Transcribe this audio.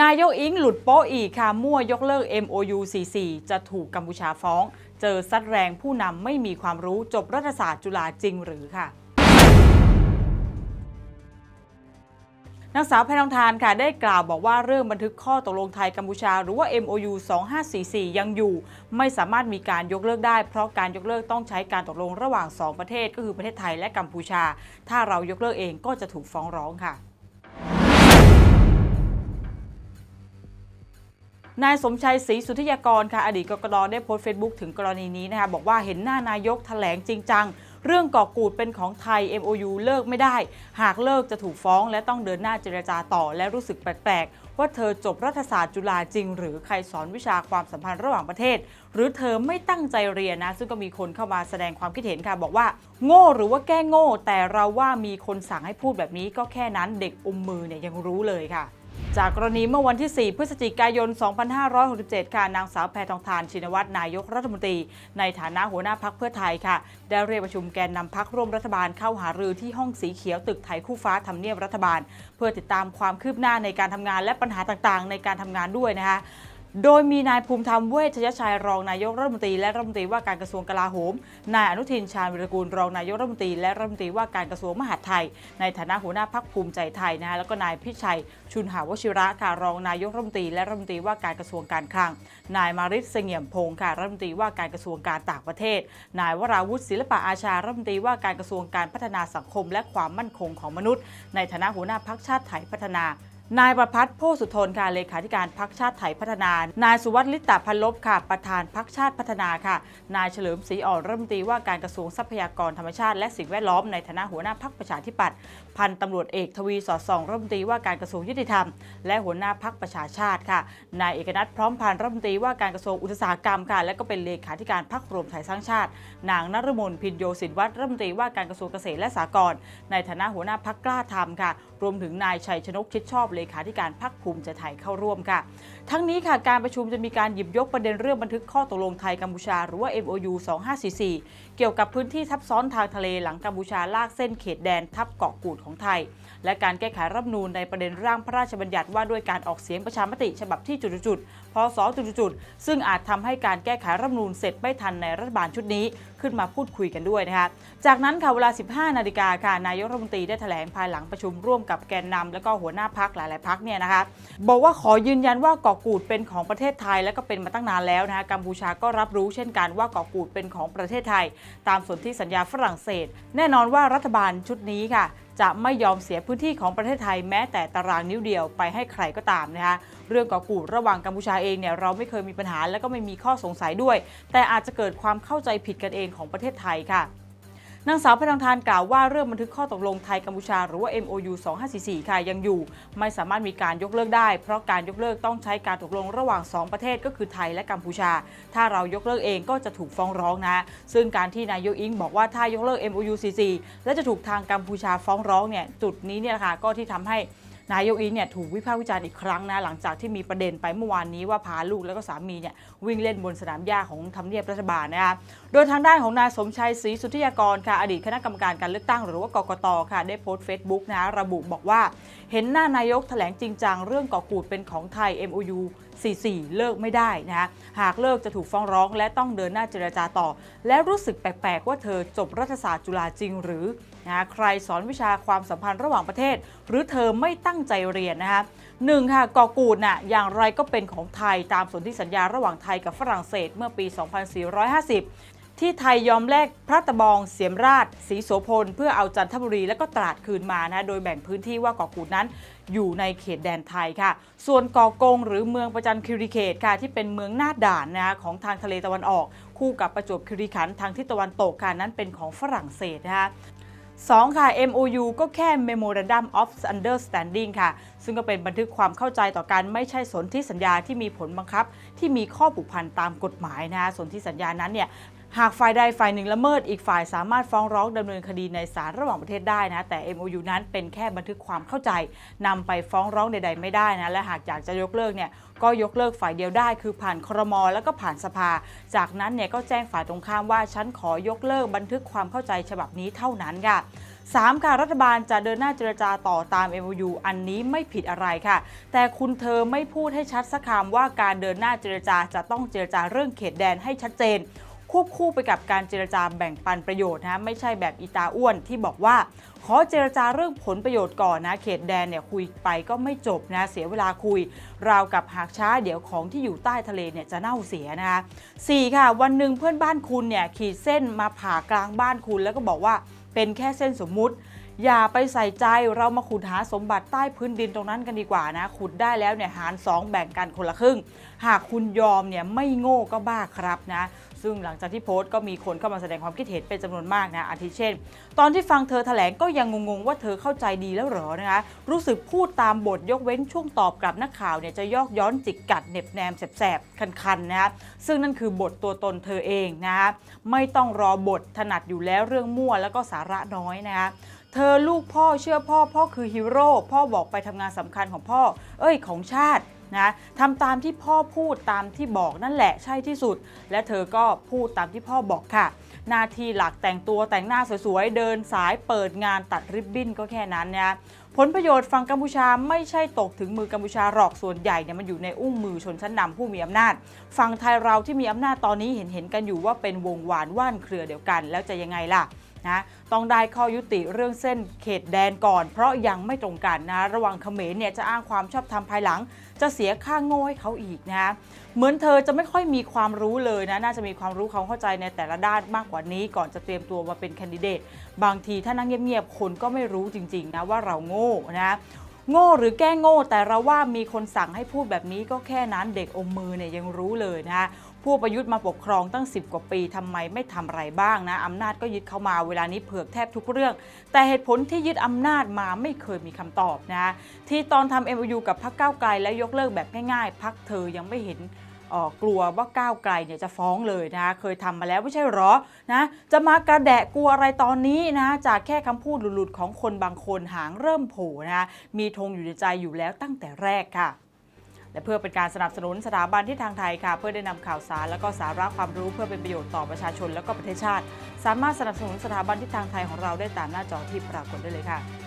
นายกอิงหลุดโป๊ะอีกค่ะ มั่วยกเลิก MOU 44 จะถูกกัมพูชาฟ้อง เจอซัดแรงผู้นำไม่มีความรู้จบรัฐศาสตร์จุฬาจริงหรือค่ะนางสาวแพทองทานค่ะได้กล่าวบอกว่าเรื่องบันทึกข้อตกลงไทยกัมพูชา หรือว่า MOU 2544 ยังอยู่ ไม่สามารถมีการยกเลิกได้ เพราะการยกเลิกต้องใช้การตกลงระหว่าง 2 ประเทศก็คือประเทศไทยและกัมพูชา ถ้าเรายกเลิกเองก็จะถูกฟ้องร้องค่ะ นายสมชัยศรีสุทธิยากรค่ะอดีตกกตได้โพสต์เฟซบุ๊กถึงกรณีนี้นะคะบอกว่าเห็นหน้านายกแถลงจริงจังเรื่องก่อกูดเป็นของไทย MOU เลิกไม่ได้ หากเลิกจะถูกฟ้องและต้องเดินหน้าเจรจาต่อ และรู้สึกแปลกๆ ว่าเธอจบรัฐศาสตร์จุฬาจริง หรือใครสอนวิชาความสัมพันธ์ระหว่างประเทศ หรือเธอไม่ตั้งใจเรียนนะ ซึ่งก็มีคนเข้ามาแสดงความคิดเห็นค่ะ บอกว่า โง่หรือว่าแก้โง่ แต่เราว่ามีคนสั่งให้พูดแบบนี้ก็แค่นั้นเด็กอมมือเนี่ยยังรู้เลยค่ะ จากกรณีเมื่อวันที่ 4 พฤศจิกายน 2567 ค่ะ นางสาวแพทองทานชินวัตรนายกรัฐมนตรี ในฐานะหัวหน้าพักเพื่อไทยค่ะ ได้เรียกประชุมแกนนำพักร่วมรัฐบาลเข้าหารือที่ห้องสีเขียวตึกไทยคู่ฟ้าทำเนียบรัฐบาล เพื่อติดตามความคืบหน้าในการทำงานและปัญหาต่างๆ ในการทำงานด้วยนะคะ โดยมีนายภูมิธรรมเวชยชัยรองนายกรัฐมนตรีและรัฐมนตรีว่าการกระทรวงกลาโหม นายอนุทินชาญวิรกูลรองนายกรัฐมนตรีและรัฐมนตรีว่าการกระทรวงมหาดไทย ในฐานะหัวหน้าพักภูมิใจไทยนะคะแล้วก็นายพิชัยชุนหาวชิระค่ะรองนายกรัฐมนตรีและรัฐมนตรีว่าการกระทรวงการคลัง นายมาริศเสงี่ยมพงศ์ค่ะรัฐมนตรีว่าการกระทรวงการต่างประเทศ นายวราวุฒิศิลปะอาชารัฐมนตรีว่าการกระทรวงการพัฒนาสังคม และความมั่นคงของมนุษย์ ในฐานะหัวหน้าพักชาติไทยพัฒนา นายประพัฒน์โพสุทนค่ะเลขาธิการพักชาติไทยพัฒนา นายสุวัสดิ์ลิตตพันลบค่ะ ประธานพักชาติพัฒนาค่ะ นายเฉลิมศรีอ่อนรัฐมนตรีว่าการกระทรวงทรัพยากรธรรมชาติและสิ่งแวดล้อมในฐานะหัวหน้าพักประชาธิปัตย์พันตำรวจเอกทวีสอดส่องรัฐมนตรีว่าการกระทรวงยุติธรรม และหัวหน้าพักประชาชาติค่ะ นายเอกนัทพร้อมพันรัฐมนตรีว่าการกระทรวงอุตสาหกรรมค่ะ และก็เป็นเลขาธิการพักรวมไทยสร้างชาติ นางนฤมลพินโยสินวัตรรัฐมนตรีว่าการกระทรวงเกษตรและสหกรณ์ในฐานะหัวหน้าพักกล้าทำค่ะ รวมถึงนายชัยชนกชิดชอบเลขาธิการพักภูมิใจไทยเข้าร่วมค่ะ ทั้งนี้ค่ะการประชุมจะมีการหยิบยกประเด็นเรื่องบันทึกข้อตกลงไทยกัมพูชา หรือว่า MOU 2544 เกี่ยวกับพื้นที่ทับซ้อนทางทะเลหลังกัมพูชาลากเส้นเขตแดนทับเกาะกูดของไทย และการแก้ไขรัฐนูญในประเด็นร่างพระราชบัญญัติว่าด้วยการออกเสียงประชามติฉบับที่จุดๆพศจุดๆซึ่งอาจทำให้การแก้ไขรัฐนูญเสร็จไม่ทันในรัฐบาลชุดนี้ ขึ้นมาพูดคุยกันด้วยนะคะจากนั้นค่ะเวลา 15 นาฬิกาค่ะนายกรัฐมนตรีได้แถลงภายหลังประชุมร่วมกับแกนนำและก็หัวหน้าพักหลาย ๆ พักเนี่ยนะคะบอกว่าขอยืนยันว่าเกาะกูดเป็นของประเทศไทย และก็เป็นมาตั้งนานแล้วนะคะกัมพูชาก็รับรู้เช่นกันว่าเกาะกูดเป็นของประเทศไทย ตามสนธิสัญญาฝรั่งเศส แน่นอนว่ารัฐบาลชุดนี้ค่ะจะไม่ยอมเสียพื้นที่ของประเทศไทยแม้แต่ตารางนิ้วเดียวไปให้ใครก็ตามนะคะเรื่องเกาะกูดระหว่างกัมพูชาเองเนี่ยเราไม่เคยมีปัญหาและก็ไม่มีข้อสงสัยด้วย แต่อาจจะเกิดความเข้าใจผิดกันเองของประเทศไทยค่ะ นางสาวแพทองทานกล่าวว่าเรื่องบันทึกข้อตกลงไทยกัมพูชา หรือว่า MOU 2544 ค่ะยังอยู่ ไม่สามารถมีการยกเลิกได้ เพราะการยกเลิกต้องใช้การตกลงระหว่าง 2 ประเทศก็คือไทยและกัมพูชา ถ้าเรายกเลิกเองก็จะถูกฟ้องร้องนะ ซึ่งการที่นายกอิงบอกว่าถ้ายกเลิก MOU 44และจะถูกทางกัมพูชาฟ้องร้องเนี่ยจุดนี้เนี่ยค่ะก็ที่ทำให้ นายกอิงเนี่ยถูกวิพากษ์วิจารณ์อีกครั้งนะหลังจากที่มีประเด็นไปเมื่อวานนี้ว่าพาลูกแล้วก็สามีเนี่ยวิ่งเล่นบนสนามหญ้าของทำเนียบรัฐบาลนะคะโดยทางด้านของนายสมชัยศรีสุทธิยากรค่ะอดีตคณะกรรมการการเลือกตั้งหรือว่ากกตค่ะได้โพสต์เฟซบุ๊กนะระบุบอกว่า เห็นหน้านายกแถลงจริงจังเรื่องก่อกูดเป็นของไทย MOU 44 เลิกไม่ได้นะคะหากเลิกจะถูกฟ้องร้อง และต้องเดินหน้าเจรจาต่อ และรู้สึกแปลกๆ ว่าเธอจบรัฐศาสตร์จุฬาจริงหรือนะใครสอนวิชาความสัมพันธ์ระหว่างประเทศ หรือเธอไม่ตั้งใจเรียนนะคะหนึ่งค่ะกอกูดน่ะอย่างไรก็เป็นของไทยตามสนธิสัญญาระหว่างไทยกับฝรั่งเศสเมื่อปี 2450 ที่ไทยยอมแลกพระตะบองเสียมราชศรีโสพล เพื่อเอาจันทบุรีและก็ตราดคืนมานะโดยแบ่งพื้นที่ว่าเกาะกูดนั้นอยู่ในเขตแดนไทยค่ะ ส่วนเกาะกงหรือเมืองประจันคิริเขตค่ะที่เป็นเมืองหน้าด่านนะของทางทะเลตะวันออก คู่กับประจวบคีรีขันธ์ทางทิศตะวันตกค่ะนั้นเป็นของฝรั่งเศสนะคะ2ค่ะ MOU ก็แค่ Memorandum of Understanding ค่ะ ซึ่งก็เป็นบันทึกความเข้าใจต่อกันไม่ใช่สนธิสัญญาที่มีผลบังคับ ที่มีข้อผูกพันตามกฎหมายนะสนธิสัญญานั้นเนี่ย หากฝ่ายใดฝ่ายหนึ่งละเมิดอีกฝ่ายสามารถฟ้องร้องดำเนินคดีในศาลระหว่างประเทศได้นะแต่ MOU นั้นเป็นแค่บันทึกความเข้าใจนำไปฟ้องร้องใด ๆ ไม่ได้นะและหากอยากจะยกเลิกเนี่ยก็ยกเลิกฝ่ายเดียวได้ คือผ่านครมแล้วก็ผ่านสภา จากนั้นเนี่ยก็แจ้งฝ่ายตรงข้ามว่าฉันขอยกเลิกบันทึกความเข้าใจฉบับนี้เท่านั้นค่ะ 3 ค่ะรัฐบาลจะเดินหน้าเจรจาต่อตาม MOU อันนี้ไม่ผิดอะไรค่ะ แต่คุณเธอไม่พูดให้ชัดสักคำว่าการเดินหน้าเจรจาจะต้องเจรจาเรื่องเขตแดนให้ชัดเจน ควบคู่ไปกับการเจรจาแบ่งปันประโยชน์นะไม่ใช่แบบอีตาอ้วนที่บอกว่า ขอเจรจาเรื่องผลประโยชน์ก่อนนะเขตแดนเนี่ยคุยไปก็ไม่จบนะเสียเวลาคุย ราวกับหากช้าเดี๋ยวของที่อยู่ใต้ทะเลเนี่ยจะเน่าเสียนะคะสี่ค่ะ วันหนึ่งเพื่อนบ้านคุณเนี่ยขีดเส้นมาผ่ากลางบ้านคุณแล้วก็บอกว่าเป็นแค่เส้นสมมุติ อย่าไปใส่ใจเรามาขุดหาสมบัติใต้พื้นดินตรงนั้นกันดีกว่านะ ขุดได้แล้วเนี่ยหาร 2 แบ่งกันคนละครึ่ง หากคุณยอมเนี่ยไม่โง่ก็บ้าครับนะ ซึ่งหลังจากที่โพสต์ก็มีคนเข้ามาแสดงความคิดเห็นเป็นจำนวนมากนะอาทิเช่น ตอนที่ฟังเธอแถลงก็ยังงงๆว่าเธอเข้าใจดีแล้วเหรอนะคะรู้สึกพูดตามบทยกเว้นช่วงตอบกลับนักข่าวเนี่ยจะยอกย้อนจิกกัดเหน็บแนมแสบๆคันๆนะคะซึ่งนั่นคือบทตัวตนเธอเองนะคะไม่ต้องรอบทถนัดอยู่แล้วเรื่องมั่วแล้วก็สาระน้อยนะคะ เธอลูกพ่อเชื่อพ่อ พ่อคือฮีโร่พ่อบอกไปทำงานสำคัญของพ่อ เอ้ยของชาตินะทำตามที่พ่อพูดตามที่บอกนั่นแหละใช่ที่สุด และเธอก็พูดตามที่พ่อบอกค่ะหน้าที่หลักแต่งตัวแต่งหน้าสวยๆ เดินสายเปิดงานตัดริบบิ้นก็แค่นั้นนะผลประโยชน์ฝั่งกัมพูชาไม่ใช่ตกถึงมือกัมพูชาหรอกส่วนใหญ่เนี่ยมันอยู่ในอุ้งมือชนชั้นนำผู้มีอำนาจฝั่งไทยเราที่มีอำนาจตอนนี้เห็นเห็นกันอยู่ว่าเป็นวงวานว่านเครือเดียวกัน แล้วจะยังไงล่ะ นะต้องได้ข้อยุติเรื่องเส้นเขตแดนก่อน เพราะยังไม่ตรงกันนะ ระหว่างเขมรเนี่ยจะอ้างความชอบธรรมภายหลัง จะเสียค่าโง่ให้เขาอีกนะเหมือนเธอจะไม่ค่อยมีความรู้เลยนะ น่าจะมีความรู้ความเข้าใจในแต่ละด้านมากกว่านี้ ก่อนจะเตรียมตัวมาเป็นแคนดิเดต บางทีถ้านั่งเงียบๆ คนก็ไม่รู้จริงๆนะว่าเราโง่นะ โง่หรือแก้โง่ แต่เราว่ามีคนสั่งให้พูดแบบนี้ก็แค่นั้นเด็กอมมือเนี่ยยังรู้เลยนะผู้ประยุทธ์มาปกครองตั้ง 10 กว่าปีทำไมไม่ทำอะไรบ้างนะอำนาจก็ยึดเข้ามาเวลานี้เผือกแทบทุกเรื่อง แต่เหตุผลที่ยึดอำนาจมาไม่เคยมีคำตอบนะ ที่ตอนทำ MOU กับพรรคก้าวไกลและยกเลิกแบบง่ายๆพรรคเธอยังไม่เห็น กลัวว่าก้าวไกลเนี่ยจะฟ้องเลยนะเคยทำมาแล้วไม่ใช่หรอนะจะมากระแดะกลัวอะไรตอนนี้นะจากแค่คำพูดหลุดๆของคนบางคนหางเริ่มโผล่นะมีธงอยู่ในใจอยู่แล้วตั้งแต่แรกค่ะและเพื่อเป็นการสนับสนุนสถาบันที่ทางไทยค่ะ เพื่อได้นำข่าวสารและก็สาระความรู้เพื่อเป็นประโยชน์ต่อประชาชนและก็ประเทศชาติ สามารถสนับสนุนสถาบันที่ทางไทยของเราได้ตามหน้าจอที่ปรากฏได้เลยค่ะ